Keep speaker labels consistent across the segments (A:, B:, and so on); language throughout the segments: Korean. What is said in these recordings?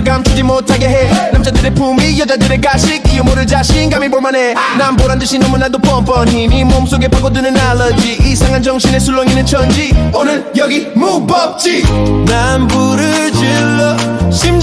A: 광기를 감추지 못하게 해. 남자들의 품위 여자들의 가식. 이유 모를 자신감이 볼만해. 난 보란듯이 너무나도 뻔뻔히 네 몸속에 파고드는 알러지. 이상한 정신에 술렁이는 천지. 오늘 여기 무법지. 난 불을 질러 심장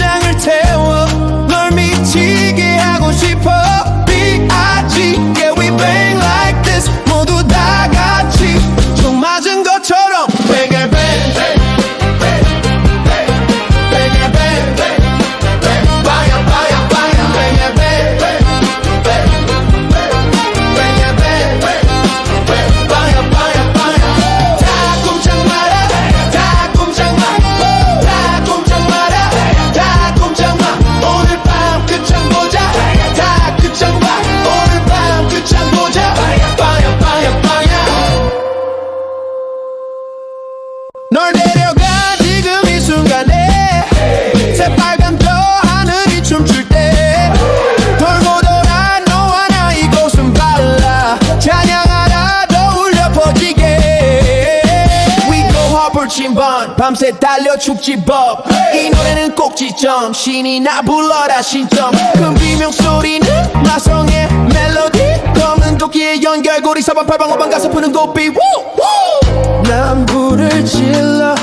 A: 불침번. 밤새 달려 축지법. 이 노래는 꼭지점. 신이 나 불러라 신점. 큰 비명 소리는 마성의 멜로디. 검은 도끼의 연결고리 사방 팔방 오방 가서 푸는 고삐. 우! 난 불을 질러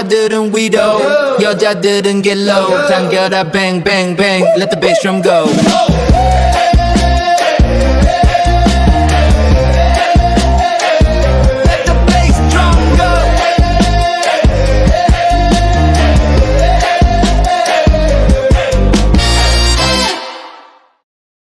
A: go. 남자들은 위로, 여자들은 get low. 당겨라 bang bang bang, let the bass drum go.